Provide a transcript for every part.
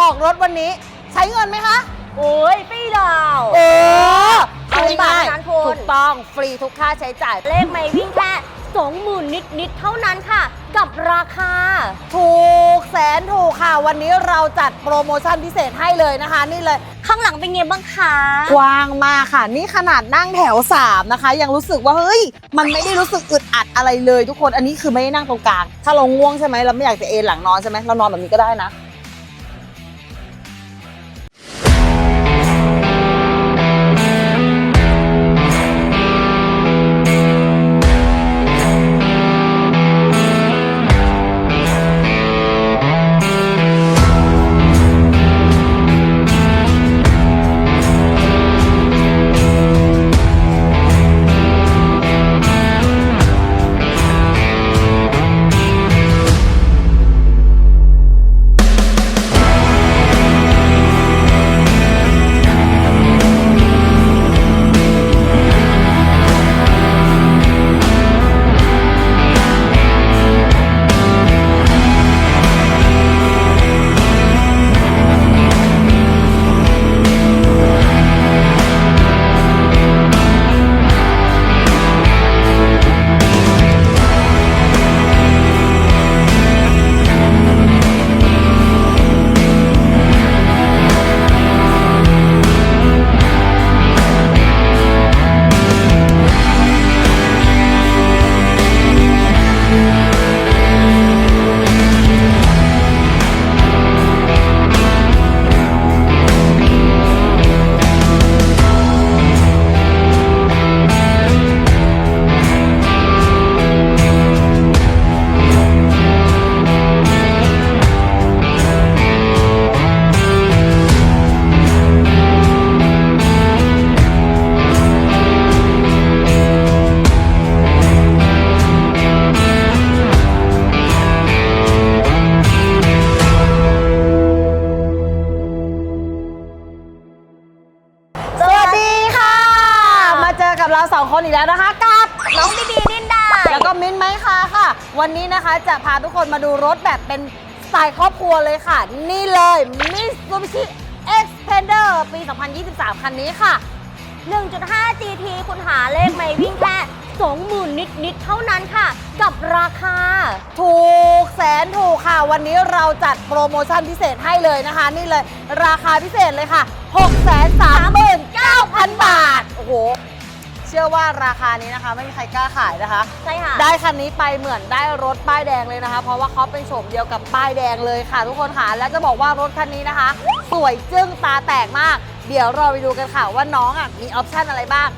ออกรถวันนี้ ใช้เงินไหมคะ โอ้ยฟรีดาวเออเอาเอาบาง่าทยนั้นๆคุณถูกต้องฟรีทุกค่าใช้จ่าย เลขไม่วิ่งแค่สองหมื่นนิดนิดๆเท่านั้นค่ะ กับราคา ถูกแสนถูกค่ะ วันนี้เราจัดโปรโมชั่นพิเศษให้เลยนะคะ นี่เลย ข้างหลังเป็นไงบ้างคะกว้างมากค่ะ นี่ขนาดนั่งแถว 3 นะคะ ยังรู้สึกว่า เฮ้ย มันไม่ได้รู้สึกอึดอัดอะไรเลยทุกคนอันนี้คือไม่ได้นั่งตรงกลาง ถ้าเราง่วงใช่ไหมเราไม่อยากจะเอนหลังนอนใช่ไหมเรานอนแบบนี้ก็ได้นะ จะพาทุกคนมาดูรถแบบเป็นสายครอบครัวเลยค่ะ นี่เลย Mitsubishi Xpander ปี 2023 คันนี้ค่ะ 1.5 GT คุณหาเลขไม่วิ่งแค่20,000 นิดๆเท่านั้นค่ะ กับราคา ถูกแสนถูกค่ะ วันนี้เราจัดโปรโมชั่นพิเศษให้เลยนะคะ นี่เลยราคาพิเศษเลยค่ะ 6 3 9 0 ว่าราคานี้นะคะ ไม่มีใครกล้าขายนะคะ ใช่ค่ะ ได้คันนี้ไปเหมือนได้รถป้ายแดงเลยนะคะ เพราะว่าเขาเป็นโฉมเดียวกับป้ายแดงเลยค่ะ ทุกคนค่ะ และจะบอกว่ารถคันนี้นะคะ สวยจึ้งตาแตกมาก เดี๋ยวเราไปดูกันค่ะว่าน้องอะมีออปชั่นอะไรบ้าง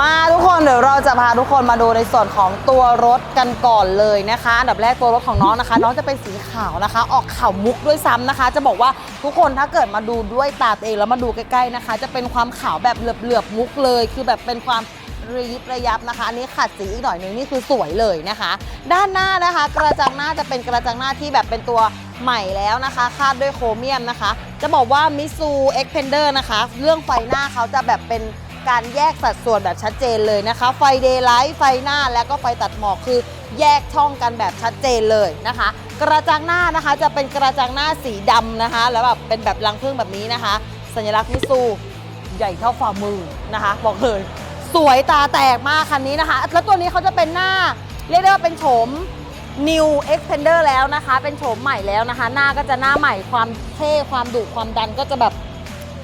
มาทุกคนเดี๋ยวเราจะพาทุกคนมาดูในส่วนของตัวรถกันก่อนเลยนะคะอันดับแรกตัวรถของน้องนะคะ น้องจะเป็นสีขาวนะคะ ออกขาวมุกด้วยซ้ำนะคะ จะบอกว่าทุกคนถ้าเกิดมาดูด้วยตาตัวเองแล้วมาดูใกล้ๆนะคะ จะเป็นความขาวแบบเหลือบๆมุกเลย คือแบบเป็นความระยิบระยับนะคะ อันนี้ขัดสีอีกหน่อยนึงนี่คือสวยเลยนะคะ ด้านหน้านะคะ กระจังหน้าจะเป็นกระจังหน้าที่แบบเป็นตัวใหม่แล้วนะคะ คาดด้วยโครเมียมนะคะ จะบอกว่ามิซูเอ็กเพนเดอร์นะคะ เรื่องไฟหน้าเขาจะแบบเป็น การแยกสัดส่วนแบบชัดเจนเลยนะคะ ไฟเดย์ไลท์ไฟหน้าแล้วก็ไฟตัดหมอกคือแยกช่องกันแบบชัดเจนเลยนะคะ กระจังหน้านะคะจะเป็นกระจังหน้าสีดำนะคะ แล้วแบบเป็นแบบรังผึ้งแบบนี้นะคะ สัญลักษณ์มิซูใหญ่เท่าฝ่ามือนะคะ บอกเลยสวยตาแตกมากคันนี้นะคะ แล้วตัวนี้เขาจะเป็นหน้า เรียกได้ว่าเป็นโฉม New Expander แล้วนะคะ เป็นโฉมใหม่แล้วนะคะ หน้าก็จะหน้าใหม่ความเท่ความดุความดันก็จะแบบ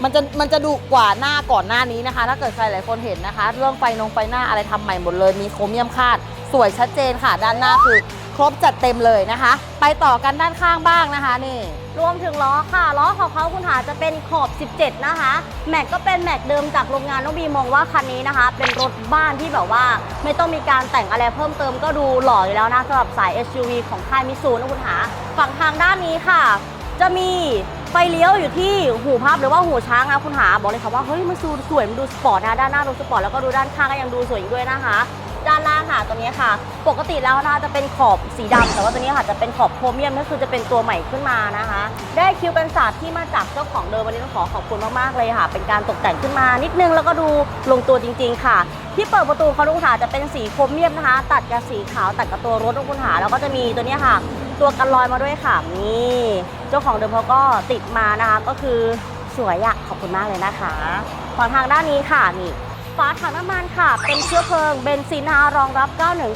มันจะมันจะดุกว่าหน้าก่อนหน้านี้นะคะ ถ้าเกิดใครหลายคนเห็นนะคะ เรื่องไฟนงไฟหน้าอะไรทำใหม่หมดเลย มีโครเมียมคาด สวยชัดเจนค่ะ ด้านหน้าคือครบจัดเต็มเลยนะคะ ไปต่อกันด้านข้างบ้างนะคะนี่ รวมถึงล้อค่ะ ล้อของเขาคุณหาจะเป็นขอบ 17 นะคะ แม็กก็เป็นแม็กเดิมจากโรงงานน้องบีมองว่าคันนี้นะคะ เป็นรถบ้านที่แบบว่า ไม่ต้องมีการแต่งอะไรเพิ่มเติมก็ดูหล่ออยู่แล้วนะสำหรับสาย SUV ของค่ายมิซูนะคุณหา ฝั่งทางด้านนี้ค่ะ จะมี ไฟเลี้ยวอยู่ที่หูพับหรือว่าหูช้างนะคุณหาบอกเลยค่ะว่าเฮ้ยมันดูสวยมันดูสปอร์ตนะด้านหน้าดูสปอร์ตแล้วก็ดูด้านข้างก็ยังดูสวยอีกด้วยนะคะ ด้านล่างค่ะตัวนี้ค่ะ ปกติแล้วนะจะเป็นขอบสีดำแต่ว่าตัวนี้ค่ะจะเป็นขอบโครเมียมก็คือจะเป็นตัวใหม่ขึ้นมานะคะ ได้คิวกันศาสตร์ที่มาจากเจ้าของเดิมวันนี้ต้องขอขอบคุณมากๆเลยค่ะ เป็นการตกแต่งขึ้นมานิดนึงแล้วก็ดูลงตัวจริง ๆ ค่ะที่เปิดประตูเขาลูกค้าจะเป็นสีโครเมียมนะคะ ตัดกับสีขาวตัดกับตัวรถลูกคุณหาแล้วก็จะมีตัวนี้ค่ะ ตัวกันลอยมาด้วยค่ะนี่เจ้าของเดิมเขาก็ติดมานะคะก็คือสวยอะขอบคุณมากเลยนะคะฝั่งทางด้านนี้ค่ะนี่ฝาถังน้ำมันค่ะ เป็นเชื้อเพลิงเบนซินนะคะรองรับ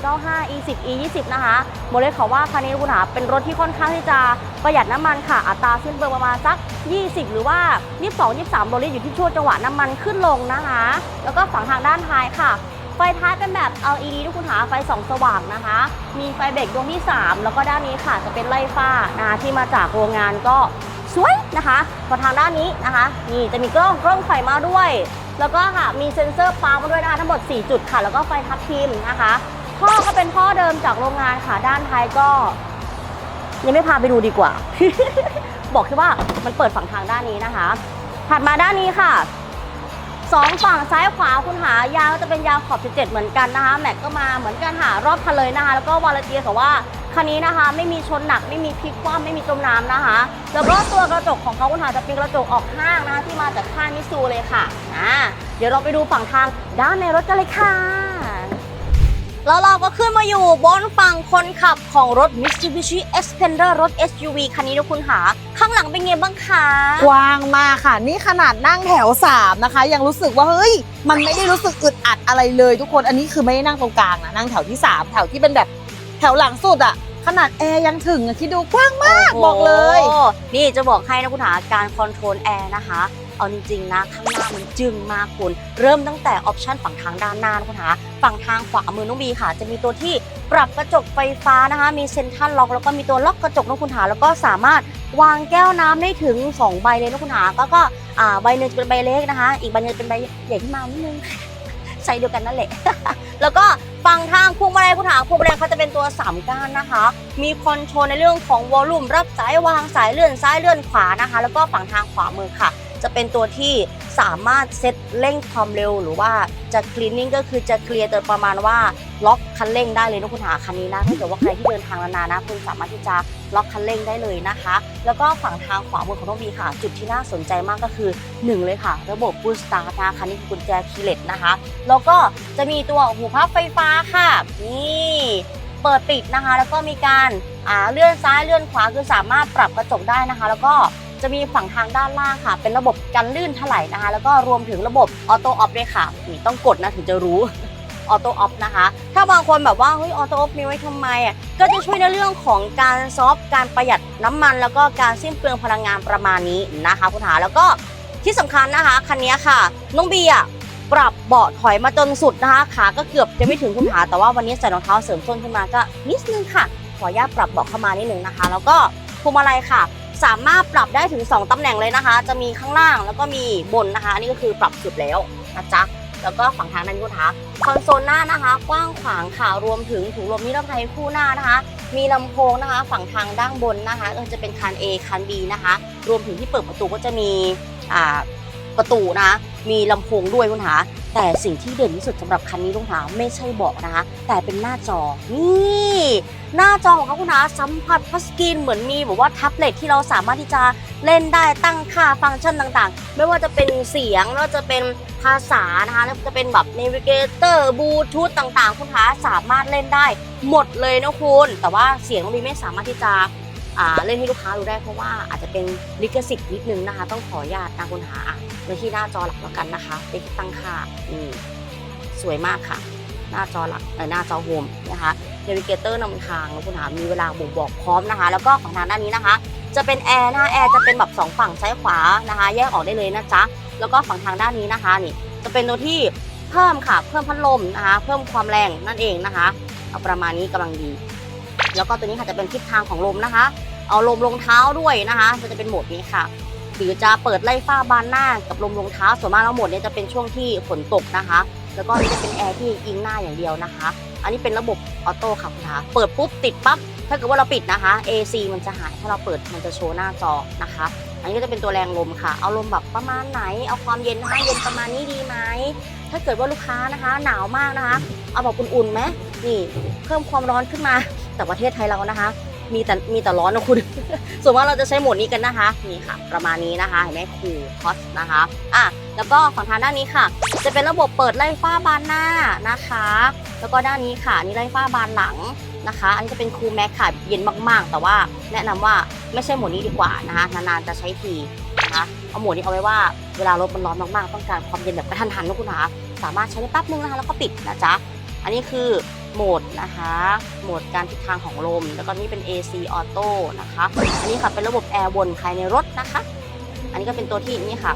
9195 E10 E20 นะคะโมเลสขอว่าคันนี้คุณหาเป็นรถที่ค่อนข้างที่จะประหยัดน้ำมันค่ะ อัตราสิ้นเปลืองประมาณสัก 20 หรือว่า 22 23โลลิตรอยู่ที่ช่วงจังหวะน้ำมันขึ้นลงนะคะ แล้วก็ฝั่งทางด้านท้ายค่ะ ไฟท้ายเป็นแบบ LED ทุกคุณหาไฟสองสว่างนะคะ มีไฟเบรกดวงที่ 3 แล้วก็ด้านนี้ค่ะจะเป็นไล่ฟ้านะคะที่มาจากโรงงานก็สวยนะคะพอทางด้านนี้นะคะ นี่จะมีกล้องกล้องไฟมาด้วย แล้วก็ค่ะมีเซ็นเซอร์ปามมาด้วยนะคะทั้งหมด 4 จุดค่ะ แล้วก็ไฟทับทิมนะคะท่อก็เป็นท่อเดิมจากโรงงานค่ะด้านท้ายก็ ยังไม่พาไปดูดีกว่า บอกแค่ว่ามันเปิดฝั่งทางด้านนี้นะคะ ถัดมาด้านนี้ค่ะ สองฝั่งซ้ายขวาคุณหายาวจะเป็นยาวขอบ 17 เหมือนกันนะคะ แม็กก็มาเหมือนกันหารอบคันเลยนะคะ แล้วก็วาลเตียแต่ว่าคันนี้นะคะ ไม่มีชนหนักไม่มีพลิกคว่ำไม่มีจมน้ำนะคะ แล้วก็ตัวกระจกของเขาคุณหาจะเป็นกระจกออกข้างนะคะที่มาจากค่ายมิซูเลยค่ะอ่าเดี๋ยวเราไปดูฝั่งทางด้านในรถกันเลยค่ะ แล้วเราก็ขึ้นมาอยู่บนฝั่งคนขับของรถ Mitsubishi Xpander รถ SUV คันนี้นะคุณหา ข้างหลังเป็นไงบ้างคะ กว้างมากค่ะ นี่ขนาดนั่งแถว 3 นะคะ ยังรู้สึกว่าเฮ้ย มันไม่ได้รู้สึกอึดอัดอะไรเลยทุกคน อันนี้คือไม่ได้นั่งตรงกลางนะ นั่งแถวที่ 3 แถวที่เป็นแบบแถวหลังสุดอะขนาดแอร์ยังถึงอะคิดดูกว้างมากบอกเลยโอ้นี่จะบอกให้นะคุณหาการคอนโทรลแอร์นะคะ เอาจริงๆนะข้างหน้ามันจึงมากคุณ เริ่มตั้งแต่ออปชันฝั่งทางด้านหน้านคุณหาฝั่งทางขวามือน้องบีค่ะ จะมีตัวที่ปรับกระจกไฟฟ้านะคะ มีเซ็นทรัลล็อกแล้วก็มีตัวล็อกกระจกนะคุณหา แล้วก็สามารถวางแก้วน้ำได้ถึง 2 ใบเลยนะคุณหา ก็ก็อ่าใบหนึ่งเป็นใบเล็กนะคะ อีกใบนึงเป็นใบใหญ่ขึ้นมานิดนึงใส่เดียวกันนั่นแหละ แล้วก็ฝั่งทางพวงมาลัยคุณหาพวงมาลัยเขาจะเป็นตัวสามก้านนะคะ มีคอนโทรลในเรื่องของวอลลุ่มรับสายวางสายเลื่อนซ้ายเลื่อนขวานะคะ แล้วก็ฝั่งทางขวามือค่ะ จะเป็นตัวที่สามารถเซตเร่งความเร็วหรือว่าจะคลีนนิ่งก็คือจะเคลียร์ตัวประมาณว่าล็อกคันเร่งได้เลยนะคุณหาคันนี้นะถ้าเกิดว่าใครที่เดินทางนานๆนะคุณสามารถที่จะล็อกคันเร่งได้เลยนะคะ แล้วก็ฝั่งทางขวามือของน้องบีค่ะ จุดที่น่าสนใจมากก็คือหนึ่งเลยค่ะ ระบบบูสตาร์ทนะคะคันนี้คือกุญแจคีเลสนะคะ แล้วก็จะมีตัวหูพับไฟฟ้าค่ะนี่เปิดปิดนะคะ แล้วก็มีการาเลื่อนซ้ายเลื่อนขวาคือสามารถปรับกระจกได้นะคะ แล้วก็ จะมีฝั่งทางด้านล่างค่ะ เป็นระบบกันลื่นถลายนะคะ แล้วก็รวมถึงระบบออโต้ออฟด้วยค่ะนี่ต้องกดนะถึงจะรู้ออโต้ออฟนะคะ ถ้าบางคนแบบว่าเฮ้ยออโต้ออฟมีไว้ทำไมอะก็จะช่วยในเรื่องของการซอฟต์การประหยัดน้ำมัน แล้วก็การสิ้นเปลืองพลังงานประมาณนี้นะคะคุณหาแล้วก็ที่สำคัญนะคะคันนี้ค่ะน้องบีอะปรับเบาะถอยมาจนสุดนะคะขาก็เกือบจะไม่ถึงคุณขาแต่ว่าวันนี้ใส่รองเท้าเสริมส้นขึ้นมาก็นิดนึงค่ะ ขออนุญาตปรับเบาะเข้ามานิดนึงนะคะ แล้วก็พวงมาลัยค่ะ สามารถปรับได้ถึง 2 ตำแหน่งเลยนะคะ จะมีข้างล่างแล้วก็มีบนนะคะ อันนี้ก็คือปรับสุดแล้วนะจ๊ะแล้วก็ฝั่งทางด้านคุณขาคอนโซลหน้านะคะ กว้างขวางค่ะรวมถึงถุงลมนิรภัยคู่หน้านะคะ มีลำโพงนะคะ ฝั่งทางด้านบนนะคะก็จะเป็นคัน A คัน B นะคะ รวมถึงที่เปิดประตูก็จะมีอ่า ประตูนะคะ มีลำโพงด้วยคุณหา แต่สิ่งที่เด่นที่สุดสำหรับคันนี้คุณหาไม่ใช่เบาะนะคะ แต่เป็นหน้าจอ นี่ หน้าจอของเขาคุณหาสัมผัสพัสกรีนเหมือนมีแบบว่าแท็บเล็ตที่เราสามารถที่จะเล่นได้ตั้งค่าฟังก์ชันต่างๆ ไม่ว่าจะเป็นเสียงไม่ว่าจะเป็นภาษานะคะแล้วจะเป็นแบบเนวิเกเตอร์บลูทูธต่างๆ คุณหาสามารถเล่นได้หมดเลยนะคุณ แต่ว่าเสียงมันไม่สามารถที่จะ เล่นให้ลูกค้าดูได้เพราะว่าอาจจะเป็นลิขสิทธิ์นิดนึงนะคะ ต้องขออนุญาตนะคุณหาอะไว้ที่หน้าจอหลักแล้วกันนะคะเป็นที่ตั้งค่าอืมสวยมากค่ะ หน้าจอหลักเออหน้าจอโฮมนะคะเนวิเกเตอร์นำทางคุณหามีเวลาบ่งบอกพร้อมนะคะ แล้วก็ฝั่งทางด้านนี้นะคะ จะเป็นแอร์นะคะแอร์จะเป็นแบบสองฝั่งซ้ายขวานะคะ แยกออกได้เลยนะจ๊ะแล้วก็ฝั่งทางด้านนี้นะคะนี่ จะเป็นตัวที่เพิ่มค่ะ เพิ่มพัดลมนะคะ เพิ่มความแรงนั่นเองนะคะ เอาประมาณนี้กำลังดี แล้วก็ตัวนี้ค่ะจะเป็นทิศทางของลมนะคะ เอาลมรองเท้าด้วยนะคะจะจะเป็นโหมดนี้ค่ะ หรือจะเปิดไล่ฟ้าบานหน้ากับลมรองเท้าส่วนมากแล้วโหมดนี้จะเป็นช่วงที่ฝนตกนะคะ แล้วก็นี่จะเป็นแอร์ที่ยิงหน้าอย่างเดียวนะคะ อันนี้เป็นระบบออโต้ค่ะคุณคะเปิดปุ๊บติดปั๊บถ้าเกิดว่าเราปิดนะคะ AC มันจะหายถ้าเราเปิดมันจะโชว์หน้าจอนะคะ อันนี้ก็จะเป็นตัวแรงลมค่ะ เอาลมแบบประมาณไหน เอาความเย็นนะคะเย็นประมาณนี้ดีไหม ถ้าเกิดว่าลูกค้านะคะ หนาวมากนะคะ เอาแบบอุ่นๆไหมนี่ เพิ่มความร้อนขึ้นมา แต่ประเทศไทยเรานะคะ มีแต่มีแต่ร้อนนะคุณ ส่วนมากเราจะใช้โหมดนี้กันนะคะ นี่ค่ะ ประมาณนี้นะคะ เห็นไหมคูลคอสนะคะ อะ แล้วก็ฝั่งทางด้านนี้ค่ะ จะเป็นระบบเปิดไล่ฟ้าบานหน้านะคะ แล้วก็ด้านนี้ค่ะ นี่ไล่ฟ้าบานหลังนะคะ อันนี้จะเป็นคูลแม็กค่ะ เย็นมากๆ แต่ว่าแนะนำว่าไม่ใช่โหมดนี้ดีกว่านะคะ นานๆจะใช้ทีนะคะ เอาโหมดนี้เอาไว้ว่าเวลารถมันร้อนมากๆ ต้องการความเย็นแบบกระทันหันนะคุณคะสามารถใช้ได้แป๊บนึงนะคะ แล้วก็ปิดนะจ๊ะ อันนี้คือ โหมดนะคะ โหมดการทิศทางของลม แล้วก็นี่เป็น AC Auto นะคะ อันนี้ค่ะเป็นระบบแอร์วนภายในรถนะคะ อันนี้ก็เป็นตัวที่นี่ค่ะ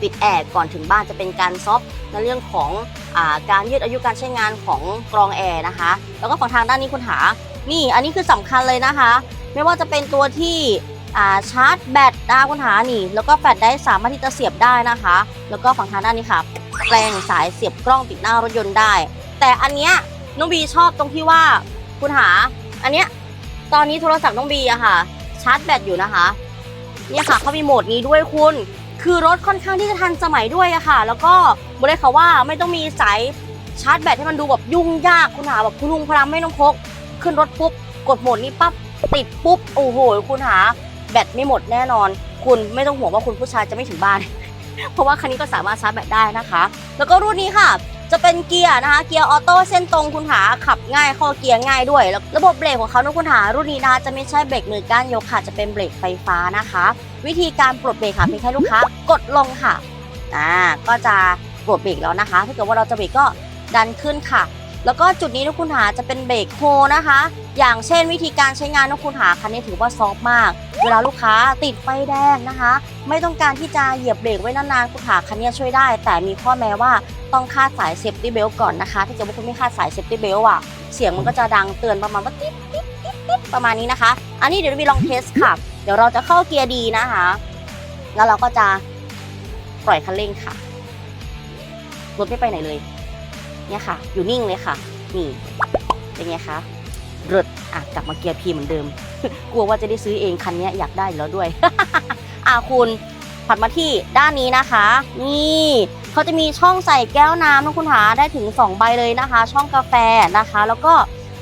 ปิดแอร์ก่อนถึงบ้านจะเป็นการซอฟต์ในเรื่องของอการยืดอายุการใช้งานของกรองแอร์นะคะ แล้วก็ฝั่งทางด้านนี้คุณหา นี่อันนี้คือสำคัญเลยนะคะ ไม่ว่าจะเป็นตัวที่าชาร์จแบตนะคะคุณหานี่แล้วก็แฟลได้สามารถที่จะเสียบได้นะคะ แล้วก็ฝั่งทางด้านนี้ค่ะแปลงสายเสียบกล้องติดหน้ารถยนต์ได้ แต่อันเนี้ย น้องบีชอบตรงที่ว่าคุณหา อันเนี้ยตอนนี้โทรศัพท์น้องบีอะค่ะ ชาร์จแบตอยู่นะคะ เนี่ยค่ะเขามีโหมดนี้ด้วยคุณ คือรถค่อนข้างที่จะทันสมัยด้วยอะค่ะ แล้วก็บอกเลยค่ะว่าไม่ต้องมีสายชาร์จแบตให้มันดูแบบยุ่งยากคุณหาแบบคุณลุงพลังไม่ต้องพก ขึ้นรถปุ๊บกดโหมดนี้ปั๊บติดปุ๊บโอ้โห คุณหา แบตไม่หมดแน่นอน คุณไม่ต้องห่วงว่าคุณผู้ชายจะไม่ถึงบ้าน เพราะว่าคันนี้ก็สามารถชาร์จแบตได้นะคะ แล้วก็รุ่นนี้ค่ะ จะเป็นเกียร์นะคะ เกียร์ออโต้เส้นตรงคุณหาขับง่ายข้อเกียร์ง่ายด้วยแล้วระบบเบรกของเขานะคุณหารุ่นนี้นะคะจะไม่ใช่เบรกมือก้านยกค่ะจะเป็นเบรกไฟฟ้านะคะ วิธีการปลดเบรกค่ะเพียงแค่ลูกค้ากดลงค่ะอ่าก็จะปลดเบรกแล้วนะคะ ถ้าเกิดว่าเราจะเบรกก็ดันขึ้นค่ะ แล้วก็จุดนี้นะคุณหาจะเป็นเบรกโฮนะคะ อย่างเช่นวิธีการใช้งานนะคุณหาคันนี้ถือว่าซอฟต์มาก เวลาลูกค้าติดไฟแดงนะคะ ไม่ต้องการที่จะเหยียบเบรกไว้นานๆคุณหาคันนี้ช่วยได้ แต่มีข้อแม้ว่าต้องคาดสายเซฟตี้เบลก่อนนะคะ ถ้าเกิดว่าคุณไม่คาดสายเซฟตี้เบลอะ เสียงมันก็จะดังเตือนประมาณว่าติ๊ดติ๊ดติ๊ดติ๊ดประมาณนี้นะคะ อันนี้เดี๋ยวมีลองเทสค่ะ เดี๋ยวเราจะเข้าเกียร์ดีนะคะ แล้วเราก็จะปล่อยคันเร่งค่ะรถไม่ไปไหนเลย เนี่ยค่ะ อยู่นิ่งเลยค่ะ นี่ เป็นไงคะเริดอะกลับมาเกียร์พีเหมือนเดิม กลัวว่าจะได้ซื้อเองคันนี้อยากได้แล้วด้วย อะคุณผัดมาที่ด้านนี้นะคะ นี่เขาจะมีช่องใส่แก้วน้ำนะคุณหาได้ถึง 2 ใบเลยนะคะ ช่องกาแฟนะคะ แล้วก็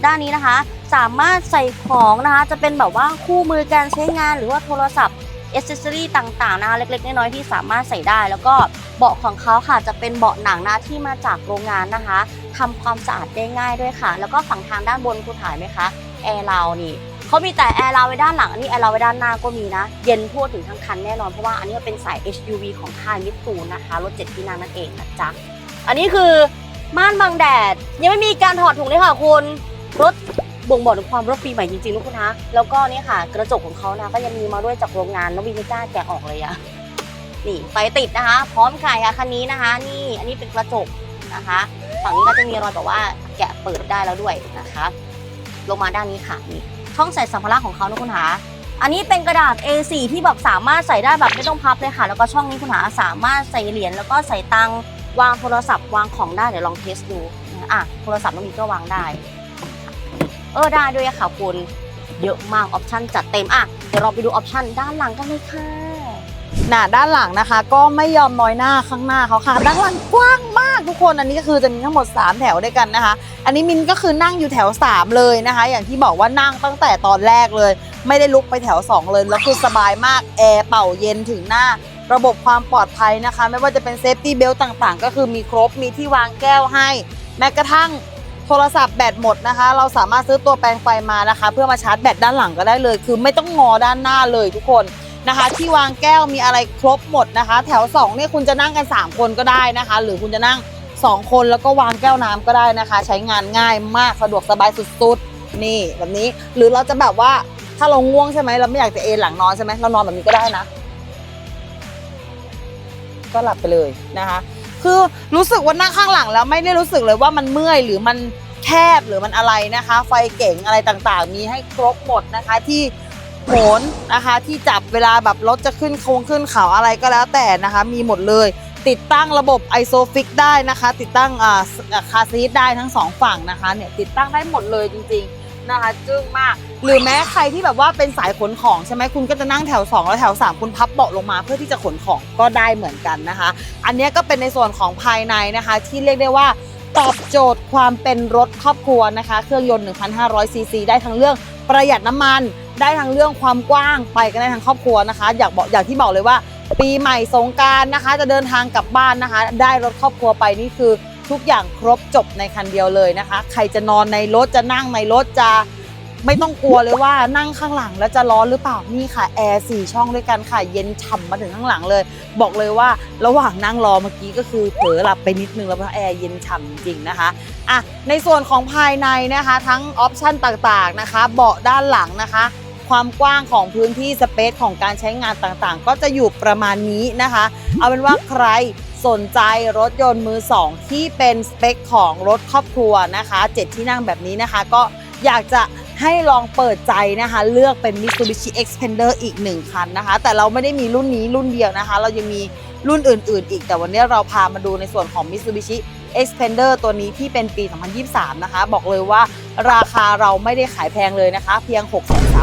ด้านนี้นะคะ สามารถใส่ของนะคะ จะเป็นแบบว่าคู่มือการใช้งานหรือว่าโทรศัพท์ อเซสซอรี่ต่างๆนะคะเล็กๆ น้อยๆที่สามารถใส่ได้ แล้วก็เบาะของเขาค่ะจะเป็นเบาะหนังนะที่มาจากโรงงานนะคะทำความสะอาดได้ง่ายด้วยค่ะ แล้วก็ฝั่งทางด้านบนคุณถ่ายไหมคะแอร์เรานี่เขามีแต่แอร์เราไว้ด้านหลังอันนี้แอร์เราไว้ด้านหน้าก็มีนะ เย็นทั่วถึงทั้งคันแน่นอนเพราะว่าอันนี้เป็นสาย SUV ของค่ายมิตซูนะคะรถเจ็ดที่นั่งนั่นเองนะจ๊ะอันนี้คือม่านบังแดดยังไม่มีการถอดถุงเลยค่ะคุณรถ บ่งบอกถึงความรถปีใหม่จริงๆนะคุณนะแล้วก็นี่ค่ะ กระจกของเขานะก็ยังมีมาด้วยจากโรงงานน้องบีไม่กล้าแกะออกเลยอะนี่ไฟติดนะคะ พร้อมขายค่ะคันนี้นะคะ นี่อันนี้เป็นกระจกนะคะฝั่งนี้ก็จะมีรอยแบบว่าแกะเปิดได้แล้วด้วยนะคะ ลงมาด้านนี้ค่ะนี่ช่องใส่สัมภาระของเขานะคุณหาอันนี้เป็นกระดาษ A4 ที่แบบสามารถใส่ได้แบบไม่ต้องพับเลยค่ะ แล้วก็ช่องนี้คุณหาสามารถใส่เหรียญแล้วก็ใส่ตังวางโทรศัพท์วางของได้เดี๋ยวลองเทสดูอะโทรศัพท์น้องบีก็วางได้ เออได้ด้วยค่ะคุณเยอะมากออปชันจัดเต็มอะเดี๋ยวเราไปดูออปชันด้านหลังกันเลยค่ะหน้าด้านหลังนะคะ ก็ไม่ยอมน้อยหน้าข้างหน้าเขาค่ะ ด้านหลังกว้างมากทุกคนอันนี้ก็คือจะมีทั้งหมด 3 แถวด้วยกันนะคะ อันนี้มินก็คือนั่งอยู่แถว 3 เลยนะคะ อย่างที่บอกว่านั่งตั้งแต่ตอนแรกเลย ไม่ได้ลุกไปแถว 2 เลยแล้วคือสบายมากแอร์เป่าเย็นถึงหน้า ระบบความปลอดภัยนะคะ ไม่ว่าจะเป็นเซฟตี้เบลต์ต่างๆ ก็คือมีครบมีที่วางแก้วให้แม้กระทั่ง โทรศัพท์แบตหมดนะคะ เราสามารถซื้อตัวแปลงไฟมานะคะ เพื่อมาชาร์จแบตด้านหลังก็ได้เลย คือไม่ต้องงอด้านหน้าเลยทุกคนนะคะ ที่วางแก้วมีอะไรครบหมดนะคะ แถว2เนี่ยคุณจะนั่งกัน 3 คนก็ได้นะคะ หรือคุณจะนั่ง 2 คนแล้วก็วางแก้วน้ำก็ได้นะคะ ใช้งานง่ายมากสะดวกสบายสุดๆ นี่แบบนี้ หรือเราจะแบบว่าถ้าเราง่วงใช่ไหมเราไม่อยากจะเอนหลังนอนใช่ไหมเรานอนแบบนี้ก็ได้นะ ก็หลับไปเลยนะคะ คือรู้สึกว่านั่งข้างหลังแล้วไม่ได้รู้สึกเลยว่ามันเมื่อยหรือมันแคบหรือมันอะไรนะคะ ไฟเก๋งอะไรต่างๆ มีให้ครบหมดนะคะที่โหนนะคะที่จับเวลาแบบรถจะขึ้นโค้งขึ้นเขาอะไรก็แล้วแต่นะคะ มีหมดเลย ติดตั้งระบบ ISOFIX ได้นะคะ ติดตั้งอ่าคาซีทได้ทั้งสองฝั่งนะคะเนี่ยติดตั้งได้หมดเลยจริงๆ นะคะจึ้งมาก หรือแม้ใครที่แบบว่าเป็นสายขนของใช่ไหมคุณก็จะนั่งแถว 2 แล้วแถว 3 คุณพับเบาะลงมาเพื่อที่จะขนของก็ได้เหมือนกันนะคะ อันนี้ก็เป็นในส่วนของภายในนะคะ ที่เรียกได้ว่าตอบโจทย์ความเป็นรถครอบครัวนะคะ เครื่องยนต์ 1,500 ซีซีได้ทั้งเรื่องประหยัดน้ำมัน ได้ทั้งเรื่องความกว้างไปกันได้ทั้งครอบครัวนะคะ อยากบอกอย่างที่บอกเลยว่า ปีใหม่สงการนะคะ จะเดินทางกลับบ้านนะคะ ได้รถครอบครัวไปนี่คือ ทุกอย่างครบจบในคันเดียวเลยนะคะ ใครจะนอนในรถจะนั่งในรถจะไม่ต้องกลัวเลยว่านั่งข้างหลังแล้วจะร้อนหรือเปล่านี่ค่ะแอร์สี่ช่องด้วยกันค่ะ เย็นฉ่ำมาถึงข้างหลังเลย บอกเลยว่าระหว่างนั่งรอเมื่อกี้ก็คือเผลอหลับไปนิดนึงแล้วเพราะแอร์เย็นฉ่ำจริงนะคะอะในส่วนของภายในนะคะ ทั้งออปชันต่างๆนะคะ เบาะด้านหลังนะคะ ความกว้างของพื้นที่สเปซของการใช้งานต่างๆ ก็จะอยู่ประมาณนี้นะคะ เอาเป็นว่าใคร สนใจรถยนต์มือ 2 ที่เป็นสเปคของรถครอบครัวนะคะ 7 ที่นั่งแบบนี้นะคะ ก็อยากจะให้ลองเปิดใจนะคะ เลือกเป็น Mitsubishi Xpander อีก 1 คันนะคะ แต่เราไม่ได้มีรุ่นนี้รุ่นเดียวนะคะ เรายังมีรุ่นอื่น ๆ อีกแต่วันนี้เราพามาดูในส่วนของ Mitsubishi Xpander ตัวนี้ที่เป็นปี 2023 นะคะ บอกเลยว่าราคาเราไม่ได้ขายแพงเลยนะคะ เพียง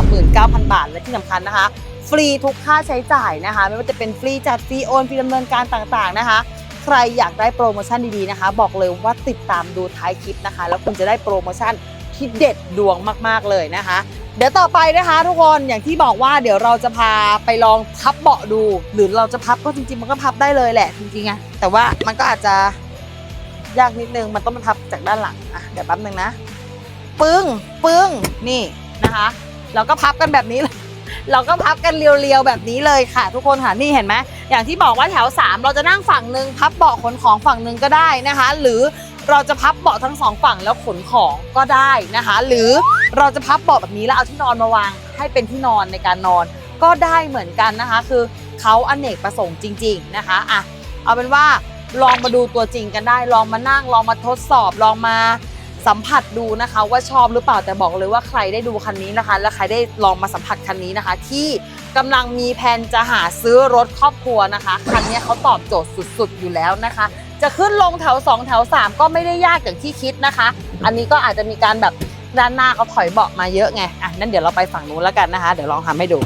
639,000 บาทและที่สำคัญนะคะ ฟรีทุกค่าใช้จ่ายนะคะ ไม่ว่าจะเป็นฟรีจัดฟรีโอนฟรีดำเนินการต่างๆนะคะ ใครอยากได้โปรโมชั่นดีๆนะคะ บอกเลยว่าติดตามดูท้ายคลิปนะคะ แล้วคุณจะได้โปรโมชั่นที่เด็ดดวงมากๆเลยนะคะ เดี๋ยวต่อไปนะคะทุกคนอย่างที่บอกว่าเดี๋ยวเราจะพาไปลองพับเบาะดู หรือเราจะพับก็จริงๆ มันก็พับได้เลยแหละจริงๆอะแต่ว่ามันก็อาจจะยากนิดนึงมันต้องมาพับจากด้านหลังอะเดี๋ยวแป๊บนึงนะ ปึ้งปึ้งนี่นะคะ เราก็พับกันแบบนี้เลย เราก็พับกันเรียวๆแบบนี้เลยค่ะ ทุกคนค่ะนี่เห็นไหมอย่างที่บอกว่าแถว 3 เราจะนั่งฝั่งหนึ่งพับเบาะขนของฝั่งหนึ่งก็ได้นะคะ หรือเราจะพับเบาะทั้งสองฝั่งแล้วขนของก็ได้นะคะ หรือเราจะพับเบาะแบบนี้แล้วเอาที่นอนมาวางให้เป็นที่นอนในการนอน ก็ได้เหมือนกันนะคะ คือเขาอเนกประสงค์จริง ๆนะคะอะเอาเป็นว่าลองมาดูตัวจริงกันได้ ลองมานั่ง ลองมาทดสอบ ลองมา สัมผัสดูนะคะว่าชอบหรือเปล่าแต่บอกเลยว่าใครได้ดูคันนี้นะคะ และใครได้ลองมาสัมผัสคันนี้นะคะ ที่กำลังมีแผนจะหาซื้อรถครอบครัวนะคะคันนี้เขาตอบโจทย์สุดๆ อยู่แล้วนะคะ จะขึ้นลงแถว 2 แถว 3 ก็ไม่ได้ยากอย่างที่คิดนะคะ อันนี้ก็อาจจะมีการแบบด้านหน้าเขาถอยเบาะมาเยอะไงอะนั่นเดี๋ยวเราไปฝั่งนู้นแล้วกันนะคะ เดี๋ยวลองทำให้ดู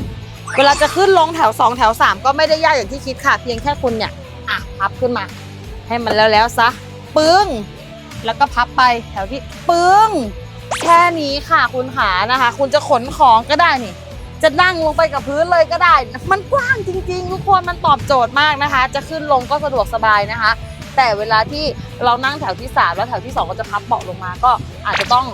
เวลาจะขึ้นลงแถว 2 แถว 3 ก็ไม่ได้ยากอย่างที่คิดค่ะ เพียงแค่คุณเนี่ยอะพับขึ้นมา ให้มันแล้วแล้วซะปึ้ง แล้วก็พับไปแถวที่ปึ้ง แค่นี้ค่ะคุณขานะคะ คุณจะขนของก็ได้นี่ จะนั่งลงไปกับพื้นเลยก็ได้ มันกว้างจริง ๆ ทุกคนมันตอบโจทย์มากนะคะ จะขึ้นลงก็สะดวกสบายนะคะ แต่เวลาที่เรานั่งแถวที่ 3 แล้วแถวที่ 2 ก็จะพับเบาะลงมาก็อาจจะต้อง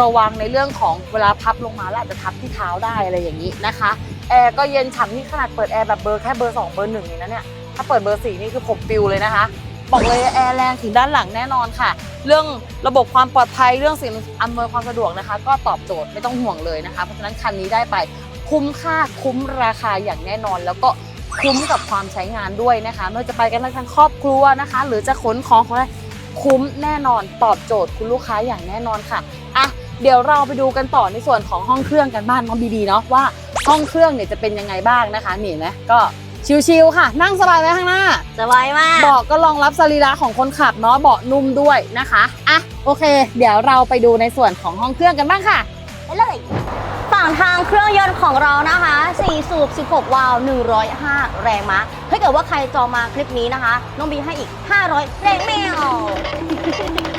ระวังในเรื่องของเวลาพับลงมาแล้วอาจจะทับที่เท้าได้อะไรอย่างนี้นะคะแอร์ก็เย็นฉ่ำนี่ขนาดเปิดแอร์แบบเบอร์แค่เบอร์2เบอร์หนึ่งนี่นะเนี่ยถ้าเปิดเบอร์สี่นี่คือผมปิวเลยนะคะ บอกเลยแอร์แรงถึงด้านหลังแน่นอนค่ะ เรื่องระบบความปลอดภัยเรื่องสิ่งอำนวยความสะดวกนะคะ ก็ตอบโจทย์ไม่ต้องห่วงเลยนะคะ เพราะฉะนั้นคันนี้ได้ไปคุ้มค่าคุ้มราคาอย่างแน่นอน แล้วก็คุ้มกับความใช้งานด้วยนะคะไม่ว่าจะไปกันทั้งครอบครัวนะคะ หรือจะขนของของอะไรคุ้มแน่นอนตอบโจทย์คุณลูกค้าอย่างแน่นอนค่ะอะเดี๋ยวเราไปดูกันต่อในส่วนของห้องเครื่องกันบ้านน้องบีๆเนาะว่าห้องเครื่องเนี่ยจะเป็นยังไงบ้างนะคะนี่เห็นะก็ ชิวๆค่ะ นั่งสบายไหมข้างหน้า สบายมาก เบาะก็รองรับสรีระของคนขับเนาะเบาะนุ่มด้วยนะคะอะโอเค เดี๋ยวเราไปดูในส่วนของห้องเครื่องกันบ้างค่ะไปเลยฝั่งทางเครื่องยนต์ของเรานะคะ 4 สูบ 16 วาล์ว105 แรงม้าถ้าเกิดว่าใครจองมาคลิปนี้นะคะ น้องบีให้อีก 500 แรงแมว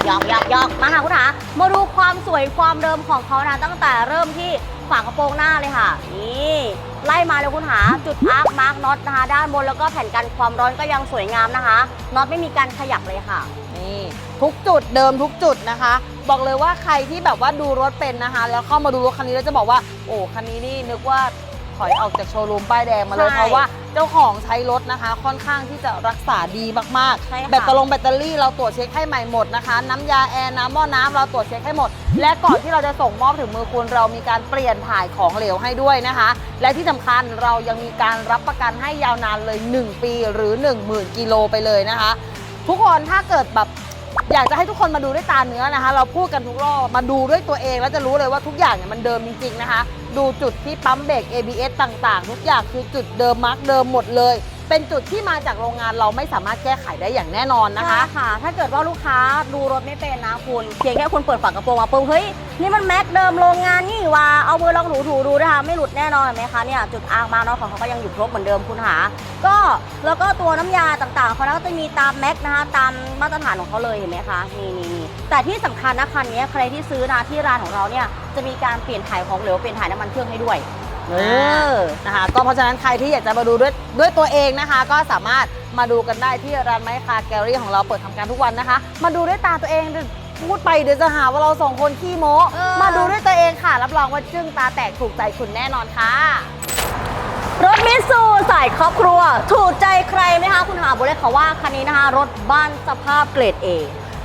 ยอกยอกยอกมาค่ะคุณหามาดูความสวยความเดิมของเขานะตั้งแต่เริ่มที่ฝากระโปรงหน้าเลยค่ะ นี่ ไล่มาเลยคุณหาจุดอาร์คมาร์กน็อตนะคะด้านบนแล้วก็แผ่นกันความร้อนก็ยังสวยงามนะคะน็อตไม่มีการขยับเลยค่ะ นี่ทุกจุดเดิมทุกจุดนะคะ บอกเลยว่าใครที่แบบว่าดูรถเป็นนะคะ แล้วเข้ามาดูรถคันนี้แล้วจะบอกว่า โอ้คันนี้นี่นึกว่า ถอยออกจากโชว์รูมป้ายแดงมาเลยใช่เพราะว่าเจ้าของใช้รถนะคะ ค่อนข้างที่จะรักษาดีมากใช่ๆค่ะแบตเตอรี่แบตเตอรี่เราตรวจเช็คให้ใหม่หมดนะคะ น้ำยาแอร์น้ำหม้อน้ำเราตรวจเช็คให้หมด และก่อนที่เราจะส่งมอบถึงมือคุณเรามีการเปลี่ยนถ่ายของเหลวให้ด้วยนะคะ และที่สำคัญเรายังมีการรับประกันให้ยาวนานเลย 1 ปีหรือ 10,000กิโลไปเลยนะคะ ทุกคนถ้าเกิดแบบอยากจะให้ทุกคนมาดูด้วยตาเนื้อนะคะ เราพูดกันทุกรอบมาดูด้วยตัวเองแล้วจะรู้เลยว่าทุกอย่างเนี่ยมันเดิมจริงๆนะคะ ดูจุดที่ปั๊มเบรก ABS ต่างๆ ทุกอย่างคือจุดเดิมมาร์กเดิมหมดเลย เป็นจุดที่มาจากโรงงานเราไม่สามารถแก้ไขได้อย่างแน่นอนนะคะ ค่ะ ถ้าเกิดว่าลูกค้าดูรถไม่เป็นนะคุณ เพียงแค่คุณเปิดฝากระโปรงมาปุ๊บเฮ้ย นี่มันแม็กเดิมโรงงานนี่ว่าเอามือลองถูถูๆดูนะคะ ไม่หลุดแน่นอนเห็นไหมคะเนี่ยจุดอาร์มาเนาะของเขาก็ยังอยู่ครบเหมือนเดิมคุณหา ก็แล้วก็ตัวน้ำยาต่างๆเขาก็จะมีตามแม็กนะคะตามมาตรฐานของเขาเลยเห็นไหมคะนี่นี่นี่แต่ที่สำคัญนะคันนี้ใครที่ซื้อนะที่ร้านของเราเนี่ย จะมีการเปลี่ยนถ่ายของเหลวเปลี่ยนถ่ายน้ำมันเครื่องให้ด้วยเออนะคะ ก็เพราะฉะนั้นใครที่อยากจะมาดูด้วยด้วยตัวเองนะคะ ก็สามารถมาดูกันได้ที่ร้านไม้คาแกลลี่ของเราเปิดทำการทุกวันนะคะ มาดูด้วยตาตัวเองเดี๋ยวพูดไปเดี๋ยวจะหาว่าเราสองคนขี้โม้เออมาดูด้วยตัวเองค่ะ รับรองว่าจึ้งตาแตกถูกใจคุณแน่นอนค่ะรถมิตซูสายครอบครัว ถูกใจใครไหมคะ คุณหาบอกเลยค่ะว่าคันนี้นะคะ รถบ้านสภาพเกรด A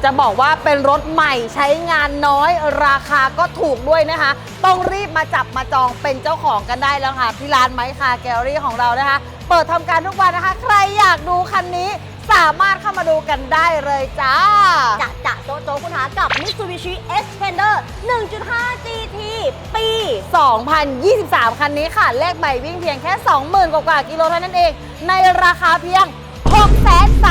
จะบอกว่าเป็นรถใหม่ใช้งานน้อยราคาก็ถูกด้วยนะคะ ต้องรีบมาจับมาจองเป็นเจ้าของกันได้แล้วค่ะ ที่ร้านไม้คาแกลลี่ของเรานะคะ เปิดทำการทุกวันนะคะ ใครอยากดูคันนี้ สามารถเข้ามาดูกันได้เลยจ้า จะจะโจโจคุณหากับ Mitsubishi Xpander 1.5 GT ปี 2023 คันนี้ค่ะ เลขใหม่วิ่งเพียงแค่ 20,000 กว่าๆกิโลเท่านั้นเอง ในราคาเพียง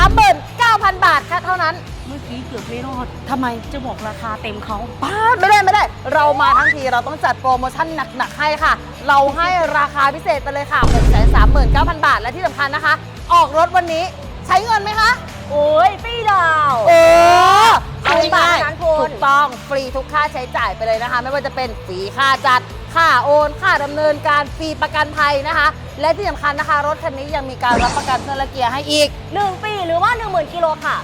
639,000 บาทแค่เท่านั้น เมื่อกี้เกือบไม่รอด ทำไม จะบอกราคาเต็มเขา ป้าดไม่ได้ไม่ได้ เรามาทั้งทีเราต้องจัดโปรโมชั่นหนักๆให้ค่ะ เราให้ราคาพิเศษไปเลยค่ะ 639,000 บาท และที่สำคัญนะคะ ออกรถวันนี้ใช้เงินไหมคะ โอ้ยปีดาว เออเอาเอาง่ายบาทนั้นคุณถูกต้องฟรีทุกค่าใช้จ่ายไปเลยนะคะ ไม่ว่าจะเป็นฟรีค่าจัด ค่าโอน ค่าดำเนินการฟรีประกันภัยนะคะ และที่สำคัญนะคะ รถคันนี้ยังมีการรับประกันเครื่องและเกียร์ให้อีก 1 ปีหรือว่า 10,000กิโลค่ะ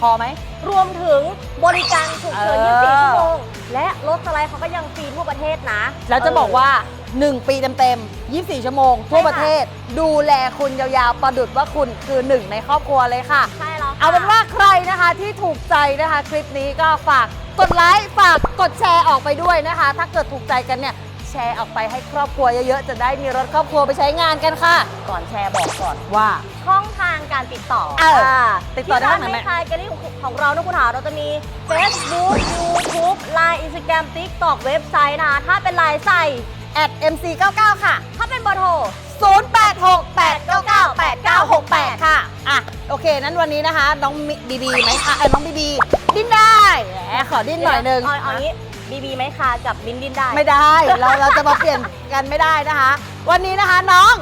พอไหม รวมถึงบริการฉุกเฉินเออ 24ชั่วโมง และรถสไลด์เขาก็ยังฟรีทั่วประเทศนะแล้วจะบอกว่า 1 ปีเต็มๆ 24 ชั่วโมง ทั่วประเทศ ดูแลคุณยาวๆ ประดุดว่าคุณคือหนึ่งในครอบครัวเลยค่ะ ใช่แล้วค่ะ เอาเป็นว่าใครนะคะที่ถูกใจนะคะ คลิปนี้ก็ฝากกดไลค์ฝากกดแชร์ออกไปด้วยนะคะ ถ้าเกิดถูกใจกันเนี่ย แชร์ออกไปให้ครอบครัวเยอะๆ จะได้มีรถครอบครัวไปใช้งานกันค่ะ ก่อนแชร์บอกก่อนว่า ช่องทางการติดต่อเออติดต่อได้ที่ร้าทานงไหนไม่แม่คายแกลลี่ของเรานะคุณหาเราจะมี Facebook YouTube Line Instagram TikTok เว็บไซต์นะคะถ้าเป็นไลน์ใส่ at mc99 ค่ะ ถ้าเป็นเบอร์โทร 0868998968 ค่ะ อะ โอเค นั้นวันนี้นะคะ น้องบีบีไหมคะเออน้องบีบี ดิ้นได้แหมขอดิ้นหน่อยนึง เอาเอางี้ บีบีไหมคะกับบินดินได้ไม่ได้เราเราจะมาเปลี่ยนกันไม่ได้นะคะ วันนี้นะคะน้อง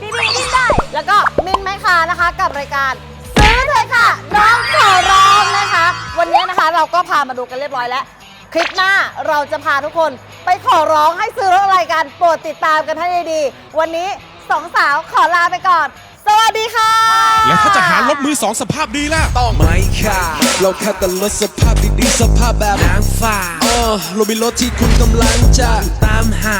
บีบีดินได้ แล้วก็มินแม่คานะคะกับรายการซื้อเลยค่ะ น้องขอร้องนะคะ วันนี้นะคะเราก็พามาดูกันเรียบร้อยแล้ว คลิปหน้าเราจะพาทุกคนไปขอร้องให้ซื้อรถอะไรกันโปรดติดตามกันให้ดีๆวันนี้สองสาวขอลาไปก่อน สวัสดีค่ะ แล้วถ้าจะหารถมือสองสภาพดีล่ะ ต้องไม่ค่ะ เราแค่แต่รถสภาพ ดีๆสภาพแบบนางฟ้าเออเรามีรถที่คุณกำลังจะตามหา